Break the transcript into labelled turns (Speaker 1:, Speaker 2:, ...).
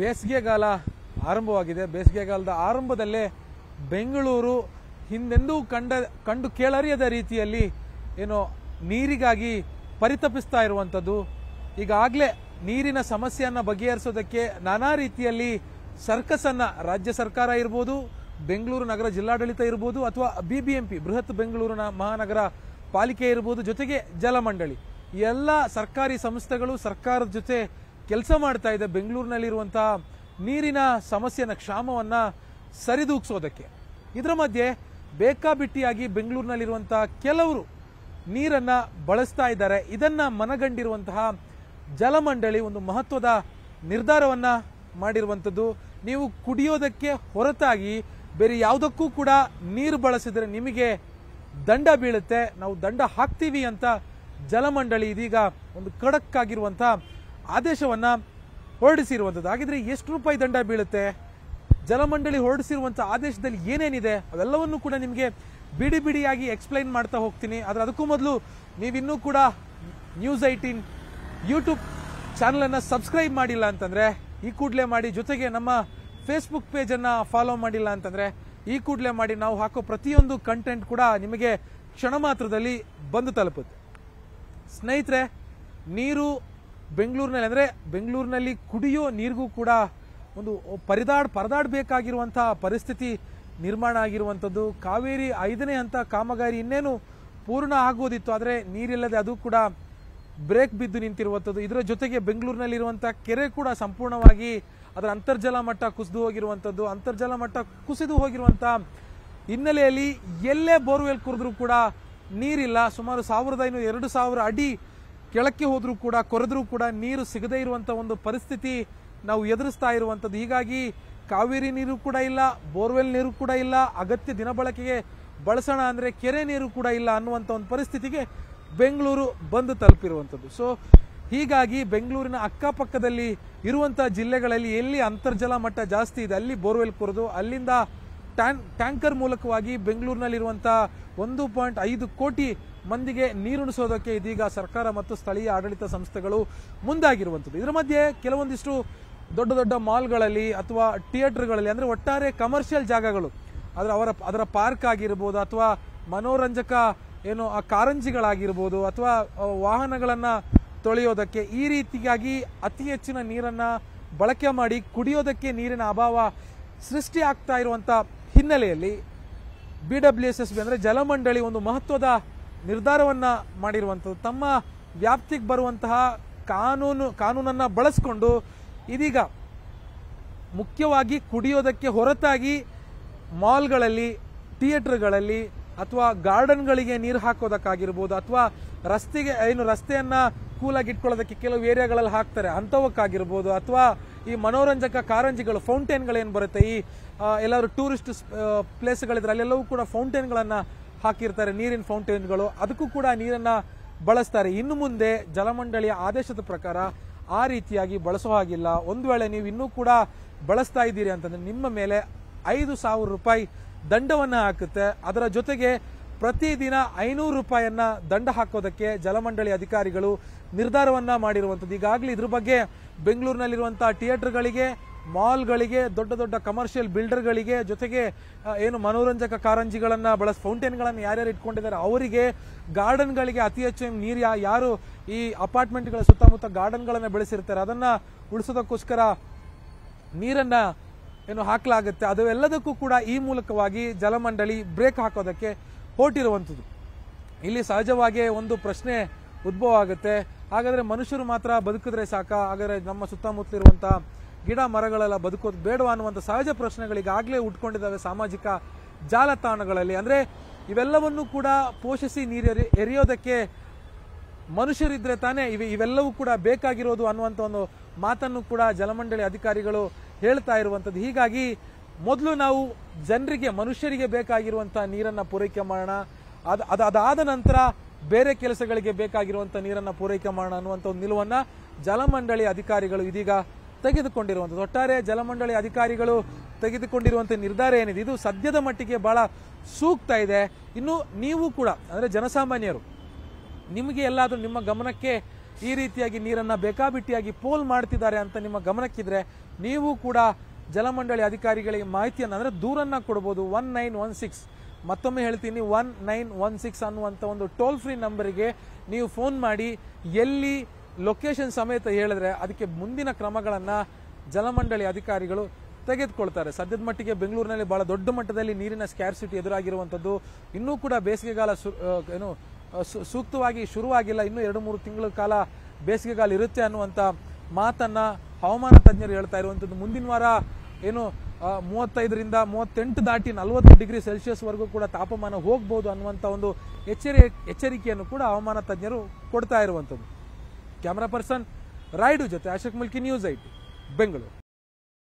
Speaker 1: ಬೇಸಿಗೆಗಾಲ ಆರಂಭವಾಗಿದೆ. ಬೇಸಿಗೆಗಾಲದ ಆರಂಭದಲ್ಲೇ ಬೆಂಗಳೂರು ಹಿಂದೆಂದೂ ಕಂಡ, ಕಂಡು ಕೇಳರಿಯದ ರೀತಿಯಲ್ಲಿ ಏನೋ ನೀರಿಗಾಗಿ ಪರಿತಪಿಸ್ತಾ ಇರುವಂಥದ್ದು. ಈಗಾಗಲೇ ನೀರಿನ ಸಮಸ್ಯೆಯನ್ನು ಬಗೆಹರಿಸೋದಕ್ಕೆ ನಾನಾ ರೀತಿಯಲ್ಲಿ ಸರ್ಕಸನ್ನು ರಾಜ್ಯ ಸರ್ಕಾರ ಇರ್ಬೋದು, ಬೆಂಗಳೂರು ನಗರ ಜಿಲ್ಲಾಡಳಿತ ಇರ್ಬೋದು, ಅಥವಾ ಬಿಬಿಎಂಪಿ, ಬೃಹತ್ ಬೆಂಗಳೂರಿನ ಮಹಾನಗರ ಪಾಲಿಕೆ ಇರ್ಬೋದು, ಜೊತೆಗೆ ಜಲಮಂಡಳಿ. ಎಲ್ಲ ಸರ್ಕಾರಿ ಸಂಸ್ಥೆಗಳು ಸರ್ಕಾರದ ಜೊತೆ ಕೆಲಸ ಮಾಡ್ತಾ ಇದೆ ಬೆಂಗಳೂರಿನಲ್ಲಿರುವಂತಹ ನೀರಿನ ಸಮಸ್ಯೆನ, ಕ್ಷಾಮವನ್ನು ಸರಿದೂಗಿಸೋದಕ್ಕೆ. ಇದರ ಮಧ್ಯೆ ಬೇಕಾಬಿಟ್ಟಿಯಾಗಿ ಬೆಂಗಳೂರಿನಲ್ಲಿರುವಂಥ ಕೆಲವರು ನೀರನ್ನು ಬಳಸ್ತಾ ಇದ್ದಾರೆ. ಇದನ್ನು ಮನಗಂಡಿರುವಂತಹ ಜಲಮಂಡಳಿ ಒಂದು ಮಹತ್ವದ ನಿರ್ಧಾರವನ್ನು ಮಾಡಿರುವಂಥದ್ದು. ನೀವು ಕುಡಿಯೋದಕ್ಕೆ ಹೊರತಾಗಿ ಬೇರೆ ಯಾವುದಕ್ಕೂ ಕೂಡ ನೀರು ಬಳಸಿದರೆ ನಿಮಗೆ ದಂಡ ಬೀಳುತ್ತೆ. ನಾವು ದಂಡ ಹಾಕ್ತೀವಿ ಅಂತ ಜಲಮಂಡಳಿ ಇದೀಗ ಒಂದು ಖಡಕ್ ಆಗಿರುವಂತಹ ಆದೇಶವನ್ನ ಹೊರಡಿಸಿರುವಂಥದ್ದು ಹಾಗಿದ್ರೆ ಎಷ್ಟು ರೂಪಾಯಿ ದಂಡ ಬೀಳುತ್ತೆ? ಜಲಮಂಡಳಿ ಹೊರಡಿಸಿರುವಂಥ ಆದೇಶದಲ್ಲಿ ಏನೇನಿದೆ? ಅವೆಲ್ಲವನ್ನು ಕೂಡ ನಿಮಗೆ ಬಿಡಿ ಬಿಡಿಯಾಗಿ ಎಕ್ಸ್ಪ್ಲೈನ್ ಮಾಡ್ತಾ ಹೋಗ್ತೀನಿ. ಆದರೆ ಅದಕ್ಕೂ ಮೊದಲು ನೀವಿನ್ನೂ ಕೂಡ ನ್ಯೂಸ್ ಐಟೀನ್ ಯೂಟ್ಯೂಬ್ ಚಾನಲನ್ನು ಸಬ್ಸ್ಕ್ರೈಬ್ ಮಾಡಿಲ್ಲ ಅಂತಂದ್ರೆ ಈ ಕೂಡಲೇ ಮಾಡಿ. ಜೊತೆಗೆ ನಮ್ಮ ಫೇಸ್ಬುಕ್ ಪೇಜನ್ನು ಫಾಲೋ ಮಾಡಿಲ್ಲ ಅಂತಂದ್ರೆ ಈ ಕೂಡಲೇ ಮಾಡಿ. ನಾವು ಹಾಕೋ ಪ್ರತಿಯೊಂದು ಕಂಟೆಂಟ್ ಕೂಡ ನಿಮಗೆ ಕ್ಷಣ ಮಾತ್ರದಲ್ಲಿ ಬಂದು ತಲುಪುತ್ತೆ. ಸ್ನೇಹಿತರೆ, ನೀರು ಬೆಂಗಳೂರಿನಲ್ಲಿ ಅಂದರೆ ಬೆಂಗಳೂರಿನಲ್ಲಿ ಕುಡಿಯೋ ನೀರಿಗೂ ಕೂಡ ಒಂದು ಪರಿದಾಡ್ ಪರದಾಡಬೇಕಾಗಿರುವಂಥ ಪರಿಸ್ಥಿತಿ ನಿರ್ಮಾಣ ಆಗಿರುವಂಥದ್ದು. ಕಾವೇರಿ ಐದನೇ ಹಂತ ಕಾಮಗಾರಿ ಇನ್ನೇನು ಪೂರ್ಣ ಆಗೋದಿತ್ತು, ಆದರೆ ನೀರಿಲ್ಲದೆ ಅದು ಕೂಡ ಬ್ರೇಕ್ ಬಿದ್ದು ನಿಂತಿರುವಂಥದ್ದು. ಇದರ ಜೊತೆಗೆ ಬೆಂಗಳೂರಿನಲ್ಲಿರುವಂಥ ಕೆರೆ ಕೂಡ ಸಂಪೂರ್ಣವಾಗಿ ಅದರ ಅಂತರ್ಜಲ ಮಟ್ಟ ಕುಸಿದು ಹೋಗಿರುವಂಥದ್ದು. ಅಂತರ್ಜಲ ಮಟ್ಟ ಕುಸಿದು ಹೋಗಿರುವಂಥ ಹಿನ್ನೆಲೆಯಲ್ಲಿ ಎಲ್ಲೇ ಬೋರ್ವೆಲ್ ಕುರಿದ್ರೂ ಕೂಡ ನೀರಿಲ್ಲ. ಸುಮಾರು ಸಾವಿರದ ಐನೂರು ಎರಡು ಸಾವಿರ ಅಡಿ ಕೆಳಕ್ಕೆ ಹೋದರೂ ಕೂಡ, ಕೊರೆದರೂ ಕೂಡ ನೀರು ಸಿಗದೇ ಇರುವಂಥ ಒಂದು ಪರಿಸ್ಥಿತಿ ನಾವು ಎದುರಿಸ್ತಾ ಇರುವಂಥದ್ದು. ಹೀಗಾಗಿ ಕಾವೇರಿ ನೀರು ಕೂಡ ಇಲ್ಲ, ಬೋರ್ವೆಲ್ ನೀರು ಕೂಡ ಇಲ್ಲ, ಅಗತ್ಯ ದಿನಬಳಕೆಗೆ ಬಳಸೋಣ ಅಂದರೆ ಕೆರೆ ನೀರು ಕೂಡ ಇಲ್ಲ ಅನ್ನುವಂಥ ಒಂದು ಪರಿಸ್ಥಿತಿಗೆ ಬೆಂಗಳೂರು ಬಂದು ತಲುಪಿರುವಂಥದ್ದು. ಸೊ ಹೀಗಾಗಿ ಬೆಂಗಳೂರಿನ ಅಕ್ಕಪಕ್ಕದಲ್ಲಿ ಇರುವಂಥ ಜಿಲ್ಲೆಗಳಲ್ಲಿ ಎಲ್ಲಿ ಅಂತರ್ಜಲ ಮಟ್ಟ ಜಾಸ್ತಿ ಇದೆ, ಅಲ್ಲಿ ಬೋರ್ವೆಲ್ ಕೊರೆದು, ಅಲ್ಲಿಂದ ಟ್ಯಾಂಕರ್ ಮೂಲಕವಾಗಿ ಬೆಂಗಳೂರಿನಲ್ಲಿರುವಂಥ ಒಂದು ಪಾಯಿಂಟ್ ಐದು ಕೋಟಿ ಮಂದಿಗೆ ನೀರುಣಿಸೋದಕ್ಕೆ ಇದೀಗ ಸರ್ಕಾರ ಮತ್ತು ಸ್ಥಳೀಯ ಆಡಳಿತ ಸಂಸ್ಥೆಗಳು ಮುಂದಾಗಿರುವಂಥದ್ದು. ಇದರ ಮಧ್ಯೆ ಕೆಲವೊಂದಿಷ್ಟು ದೊಡ್ಡ ದೊಡ್ಡ ಮಾಲ್ಗಳಲ್ಲಿ ಅಥವಾ ಥಿಯೇಟರ್ಗಳಲ್ಲಿ, ಅಂದರೆ ಒಟ್ಟಾರೆ ಕಮರ್ಷಿಯಲ್ ಜಾಗಗಳು ಅದರ ಅವರ, ಅದರ ಪಾರ್ಕ್ ಆಗಿರ್ಬೋದು ಅಥವಾ ಮನೋರಂಜಕ ಏನು ಆ ಕಾರಂಜಿಗಳಾಗಿರ್ಬೋದು ಅಥವಾ ವಾಹನಗಳನ್ನು ತೊಳೆಯೋದಕ್ಕೆ ಈ ರೀತಿಯಾಗಿ ಅತಿ ಹೆಚ್ಚಿನ ನೀರನ್ನು ಬಳಕೆ ಮಾಡಿ ಕುಡಿಯೋದಕ್ಕೆ ನೀರಿನ ಅಭಾವ ಸೃಷ್ಟಿ ಆಗ್ತಾ ಇರುವಂಥ ಹಿನ್ನೆಲೆಯಲ್ಲಿ B W S S B, ಅಂದರೆ ಜಲಮಂಡಳಿ ಒಂದು ಮಹತ್ವದ ನಿರ್ಧಾರವನ್ನ ಮಾಡಿರುವಂಥದ್ದು ತಮ್ಮ ವ್ಯಾಪ್ತಿಗೆ ಬರುವಂತಹ ಕಾನೂನು, ಕಾನೂನನ್ನು ಬಳಸಿಕೊಂಡು ಇದೀಗ ಮುಖ್ಯವಾಗಿ ಕುಡಿಯೋದಕ್ಕೆ ಹೊರತಾಗಿ ಮಾಲ್ಗಳಲ್ಲಿ, ಥಿಯೇಟರ್ಗಳಲ್ಲಿ ಅಥವಾ ಗಾರ್ಡನ್ಗಳಿಗೆ ನೀರು ಹಾಕೋದಕ್ಕಾಗಿರ್ಬೋದು ಅಥವಾ ರಸ್ತೆಗೆ, ಏನು ರಸ್ತೆಯನ್ನ ಕೂಲಾಗಿ ಇಟ್ಕೊಳ್ಳೋದಕ್ಕೆ ಕೆಲವು ಏರಿಯಾಗಳಲ್ಲಿ ಹಾಕ್ತಾರೆ, ಅಂಥವಕ್ಕಾಗಿರ್ಬೋದು ಅಥವಾ ಈ ಮನೋರಂಜಕ ಕಾರಂಜಿಗಳು, ಫೌಂಟೇನ್ಗಳೇನು ಬರುತ್ತೆ, ಈ ಎಲ್ಲರೂ ಟೂರಿಸ್ಟ್ ಪ್ಲೇಸ್ಗಳಿದ್ರೆ ಅಲ್ಲೆಲ್ಲವೂ ಕೂಡ ಫೌಂಟೇನ್ಗಳನ್ನ ಹಾಕಿರ್ತಾರೆ ನೀರಿನ ಫೌಂಟೇನ್ಗಳು. ಅದಕ್ಕೂ ಕೂಡ ನೀರನ್ನ ಬಳಸ್ತಾರೆ. ಇನ್ನು ಮುಂದೆ ಜಲಮಂಡಳಿಯ ಆದೇಶದ ಪ್ರಕಾರ ಆ ರೀತಿಯಾಗಿ ಬಳಸೋ ಹಾಗಿಲ್ಲ. ಒಂದು ವೇಳೆ ನೀವು ಇನ್ನೂ ಕೂಡ ಬಳಸ್ತಾ ಇದ್ದೀರಿ ಅಂತಂದ್ರೆ ನಿಮ್ಮ ಮೇಲೆ ಐದು ಸಾವಿರ ರೂಪಾಯಿ ದಂಡವನ್ನ ಹಾಕುತ್ತೆ. ಅದರ ಜೊತೆಗೆ ಪ್ರತಿದಿನ ಐನೂರು ರೂಪಾಯಿಯನ್ನ ದಂಡ ಹಾಕೋದಕ್ಕೆ ಜಲಮಂಡಳಿ ಅಧಿಕಾರಿಗಳು ನಿರ್ಧಾರವನ್ನ ಮಾಡಿರುವಂಥದ್ದು. ಈಗಾಗಲೇ ಇದ್ರ ಬಗ್ಗೆ ಬೆಂಗಳೂರಿನಲ್ಲಿರುವಂತಹ ಥಿಯೇಟರ್ಗಳಿಗೆ ಮಾಲ್ಗಳಿಗೆ, ದೊಡ್ಡ ದೊಡ್ಡ ಕಮರ್ಷಿಯಲ್ ಬಿಲ್ಡರ್ಗಳಿಗೆ ಜೊತೆಗೆ ಏನು ಮನೋರಂಜಕ ಕಾರಂಜಿಗಳನ್ನು ಬಳಸ್, ಫೌಂಟೇನ್ಗಳನ್ನು ಯಾರ್ಯಾರು ಇಟ್ಕೊಂಡಿದ್ದಾರೆ, ಅವರಿಗೆ ಗಾರ್ಡನ್ಗಳಿಗೆ ಅತಿ ಹೆಚ್ಚು ನೀರು ಯಾರು ಈ ಅಪಾರ್ಟ್ಮೆಂಟ್ಗಳ ಸುತ್ತಮುತ್ತ ಗಾರ್ಡನ್ಗಳನ್ನು ಬೆಳೆಸಿರ್ತಾರೆ, ಅದನ್ನು ಉಳಿಸೋದಕ್ಕೋಸ್ಕರ ನೀರನ್ನ ಏನು ಹಾಕಲಾಗುತ್ತೆ, ಅದು ಎಲ್ಲದಕ್ಕೂ ಕೂಡ ಈ ಮೂಲಕವಾಗಿ ಜಲಮಂಡಳಿ ಬ್ರೇಕ್ ಹಾಕೋದಕ್ಕೆ ಹೊರಟಿರುವಂಥದ್ದು. ಇಲ್ಲಿ ಸಹಜವಾಗಿ ಒಂದು ಪ್ರಶ್ನೆ ಉದ್ಭವ ಆಗುತ್ತೆ, ಹಾಗಾದರೆ ಮನುಷ್ಯರು ಮಾತ್ರ ಬದುಕಿದ್ರೆ ಸಾಕ, ಹಾಗಾದರೆ ನಮ್ಮ ಸುತ್ತಮುತ್ತಲಿರುವಂತಹ ಗಿಡ ಮರಗಳೆಲ್ಲ ಬದುಕೋದು ಬೇಡವಾ ಅನ್ನುವಂಥ ಸಹಜ ಪ್ರಶ್ನೆಗಳಿಗಾಗಲೇ ಉಟ್ಕೊಂಡಿದ್ದಾವೆ ಸಾಮಾಜಿಕ ಜಾಲತಾಣಗಳಲ್ಲಿ. ಅಂದರೆ ಇವೆಲ್ಲವನ್ನು ಕೂಡ ಪೋಷಿಸಿ ನೀರು ಎರಿ- ಎರೆಯೋದಕ್ಕೆ ಮನುಷ್ಯರಿದ್ರೆ ತಾನೇ ಇವೆ, ಇವೆಲ್ಲವೂ ಕೂಡ ಬೇಕಾಗಿರೋದು ಅನ್ನುವಂಥ ಒಂದು ಮಾತನ್ನು ಕೂಡ ಜಲಮಂಡಳಿ ಅಧಿಕಾರಿಗಳು ಹೇಳ್ತಾ ಇರುವಂಥದ್ದು. ಹೀಗಾಗಿ ಮೊದಲು ನಾವು ಜನರಿಗೆ, ಮನುಷ್ಯರಿಗೆ ಬೇಕಾಗಿರುವಂಥ ನೀರನ್ನು ಪೂರೈಕೆ ಮಾಡೋಣ. ಅದು ಅದು, ಅದಾದ ನಂತರ ಬೇರೆ ಕೆಲಸಗಳಿಗೆ ಬೇಕಾಗಿರುವಂಥ ನೀರನ್ನು ಪೂರೈಕೆ ಮಾಡೋಣ ಅನ್ನುವಂಥ ಒಂದು ನಿಲುವನ್ನು ಜಲಮಂಡಳಿ ಅಧಿಕಾರಿಗಳು ಇದೀಗ ತೆಗೆದುಕೊಂಡಿರುವಂಥದ್ದು ಒಟ್ಟಾರೆ ಜಲಮಂಡಳಿ ಅಧಿಕಾರಿಗಳು ತೆಗೆದುಕೊಂಡಿರುವಂಥ ನಿರ್ಧಾರ ಏನಿದೆ? ಇದು ಸದ್ಯದ ಮಟ್ಟಿಗೆ ಭಾಳ ಸೂಕ್ತ ಇದೆ. ಇನ್ನು ನೀವು ಕೂಡ, ಅಂದರೆ ಜನಸಾಮಾನ್ಯರು, ನಿಮಗೆ ಎಲ್ಲಾದರೂ ನಿಮ್ಮ ಗಮನಕ್ಕೆ ಈ ರೀತಿಯಾಗಿ ನೀರನ್ನು ಬೇಕಾಬಿಟ್ಟಿಯಾಗಿ ಪೋಲ್ ಮಾಡ್ತಿದ್ದಾರೆ ಅಂತ ನಿಮ್ಮ ಗಮನಕ್ಕಿದ್ರೆ ನೀವು ಕೂಡ ಜಲಮಂಡಳಿ ಅಧಿಕಾರಿಗಳಿಗೆ ಮಾಹಿತಿಯನ್ನು, ಅಂದರೆ ದೂರನ್ನು ಕೊಡ್ಬೋದು. ಒನ್ ನೈನ್ ಒನ್ ಸಿಕ್ಸ್ ಮತ್ತೊಮ್ಮೆ ಹೇಳ್ತೀನಿ ಒನ್ ನೈನ್ ಒನ್ ಸಿಕ್ಸ್ ಅನ್ನುವಂಥ ಒಂದು ಟೋಲ್ ಫ್ರೀ ನಂಬರಿಗೆ ನೀವು ಫೋನ್ ಮಾಡಿ ಎಲ್ಲಿ ಲೊಕೇಶನ್ ಸಮೇತ ಹೇಳಿದ್ರೆ ಅದಕ್ಕೆ ಮುಂದಿನ ಕ್ರಮಗಳನ್ನು ಜಲಮಂಡಳಿ ಅಧಿಕಾರಿಗಳು ತೆಗೆದುಕೊಳ್ತಾರೆ. ಸದ್ಯದ ಮಟ್ಟಿಗೆ ಬೆಂಗಳೂರಿನಲ್ಲಿ ಬಹಳ ದೊಡ್ಡ ಮಟ್ಟದಲ್ಲಿ ನೀರಿನ ಸ್ಕ್ಯಾರ್ಸಿಟಿ ಎದುರಾಗಿರುವಂಥದ್ದು ಇನ್ನೂ ಕೂಡ ಬೇಸಿಗೆಗಾಲ ಏನು ಸೂಕ್ತವಾಗಿ ಶುರುವಾಗಿಲ್ಲ. ಇನ್ನೂ ಎರಡು ಮೂರು ತಿಂಗಳ ಕಾಲ ಬೇಸಿಗೆಗಾಲ ಇರುತ್ತೆ ಅನ್ನುವಂಥ ಮಾತನ್ನ ಹವಾಮಾನ ತಜ್ಞರು ಹೇಳ್ತಾ ಇರುವಂಥದ್ದು. ಮುಂದಿನ ವಾರ ಏನು ಮೂವತ್ತೈದರಿಂದ ಮೂವತ್ತೆಂಟು ದಾಟಿ ನಲವತ್ತು ಡಿಗ್ರಿ ಸೆಲ್ಸಿಯಸ್ವರೆಗೂ ಕೂಡ ತಾಪಮಾನ ಹೋಗ್ಬೋದು ಅನ್ನುವಂಥ ಒಂದು ಎಚ್ಚರಿ ಎಚ್ಚರಿಕೆಯನ್ನು ಕೂಡ ಹವಾಮಾನ ತಜ್ಞರು ಕೊಡ್ತಾ ಇರುವಂಥದ್ದು. कैमरा पर्सन राइड हुजते अशोक मुलकी न्यूज ऐटी बेंगलोर.